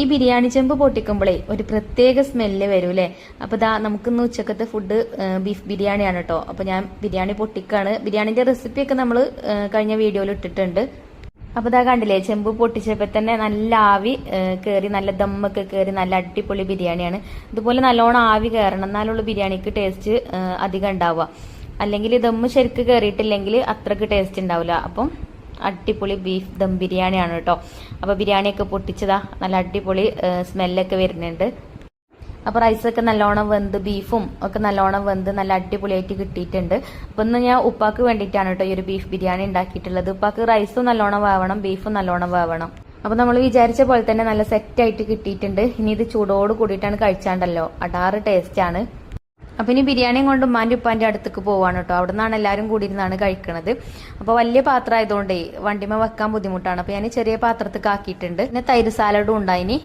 ഈ ബിരിയാണി ചെമ്പ് പൊട്ടിക്കുമ്പോഴേ ഒരു പ്രത്യേക സ്മെല്ല് വരും അല്ലേ അപ്പൊ ദാ നമുക്കിന്ന് ഉച്ചക്കത്തെ ഫുഡ് ബീഫ് ബിരിയാണിയാണ് കേട്ടോ അപ്പൊ ഞാൻ ബിരിയാണി പൊട്ടിക്കാണ്. ബിരിയാണിന്റെ റെസിപ്പി ഒക്കെ നമ്മൾ കഴിഞ്ഞ വീഡിയോയിൽ ഇട്ടിട്ടുണ്ട്. അപ്പൊ ഇതാ കണ്ടില്ലേ ചെമ്പ് പൊട്ടിച്ചപ്പോ തന്നെ നല്ല ആവി കയറി നല്ല ദമ്മൊക്കെ കയറി നല്ല അടിപൊളി ബിരിയാണിയാണ്. ഇതുപോലെ നല്ലോണം ആവി കയറണം. എന്നാലുള്ള ബിരിയാണിക്ക് ടേസ്റ്റ് അധികം ഉണ്ടാവുക. അല്ലെങ്കിൽ ദമ്മ് ശരിക്ക് കയറിയിട്ടില്ലെങ്കിൽ അത്രയ്ക്ക് ടേസ്റ്റ് ഉണ്ടാവില്ല അപ്പം അടിപൊളി ബീഫ് ദം ബിരിയാണിയാണ് കേട്ടോ. അപ്പൊ ബിരിയാണിയൊക്കെ പൊട്ടിച്ചതാ. നല്ല അടിപൊളി സ്മെല്ലൊക്കെ വരുന്നുണ്ട്. അപ്പൊ റൈസൊക്കെ നല്ലോണം വെന്ത് ബീഫും ഒക്കെ നല്ലോണം വെന്ത് നല്ല അടിപൊളിയായിട്ട് കിട്ടിയിട്ടുണ്ട്. അപ്പൊ ഇന്ന് ഞാൻ ഉപ്പാക്ക് വേണ്ടിയിട്ടാണ് കേട്ടോ ഈ ഒരു ബീഫ് ബിരിയാണി ഉണ്ടാക്കിയിട്ടുള്ളത്. ഉപ്പാക്ക് റൈസും നല്ലോണം വേവണം ബീഫും നല്ലോണം വേവണം. അപ്പൊ നമ്മൾ വിചാരിച്ച പോലെ തന്നെ നല്ല സെറ്റായിട്ട് കിട്ടിയിട്ടുണ്ട്. ഇനി ഇത് ചൂടോട് കൂടിയിട്ടാണ് കഴിച്ചാണ്ടല്ലോ. അടാറ് ടേസ്റ്റ് ആണ് അപ്പൊ ഇനി ബിരിയാണിയും കൊണ്ട് ഉമ്മാന്റെ ഉപ്പാന്റെ അടുത്തേക്ക് പോവാണ് കേട്ടോ അവിടെ നിന്നാണ് എല്ലാവരും കൂടി ഇരുന്നാണ് കഴിക്കണത്. അപ്പോൾ വലിയ പാത്രം ആയതുകൊണ്ടേ വണ്ടിമ വെക്കാൻ ബുദ്ധിമുട്ടാണ്. അപ്പോൾ ഞാൻ ചെറിയ പാത്രത്തേക്ക് ആക്കിയിട്ടുണ്ട്. പിന്നെ തൈര് സാലഡും ഉണ്ടായിനി.